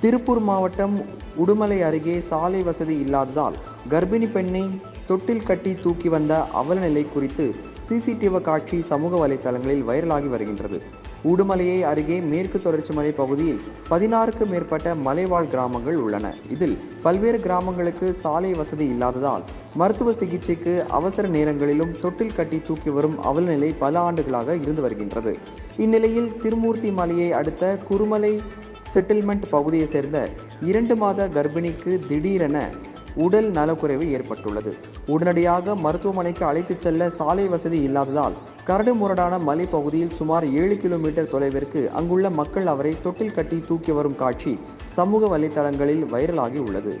திருப்பூர் மாவட்டம் உடுமலை அருகே சாலை வசதி இல்லாததால் கர்ப்பிணி பெண்ணை தொட்டில் கட்டி தூக்கி வந்த அவல நிலை குறித்து சிசிடிவி காட்சி சமூக வலைதளங்களில் வைரலாகி வருகின்றது. உடுமலையை அருகே மேற்கு தொடர்ச்சி மலை பகுதியில் பதினாறுக்கு மேற்பட்ட மலைவாழ் கிராமங்கள் உள்ளன. இதில் பல்வேறு கிராமங்களுக்கு சாலை வசதி இல்லாததால் மருத்துவ சிகிச்சைக்கு அவசர நேரங்களிலும் தொட்டில் கட்டி தூக்கி வரும் அவலநிலை பல ஆண்டுகளாக இருந்து வருகின்றது. இந்நிலையில் திருமூர்த்தி மலையை அடுத்த குருமலை செட்டில்மெண்ட் பகுதியை சேர்ந்த இரண்டு மாத கர்ப்பிணிக்கு திடீரென உடல் நலக்குறைவு ஏற்பட்டுள்ளது. உடனடியாக மருத்துவமனைக்கு அழைத்துச் செல்ல சாலை வசதி இல்லாததால் கரடு முரடான மலைப்பகுதியில் சுமார் ஏழு கிலோமீட்டர் தொலைவிற்கு அங்குள்ள மக்கள் அவரை தொட்டில் கட்டி தூக்கி வரும் காட்சி சமூக வலைதளங்களில் வைரலாகி உள்ளது.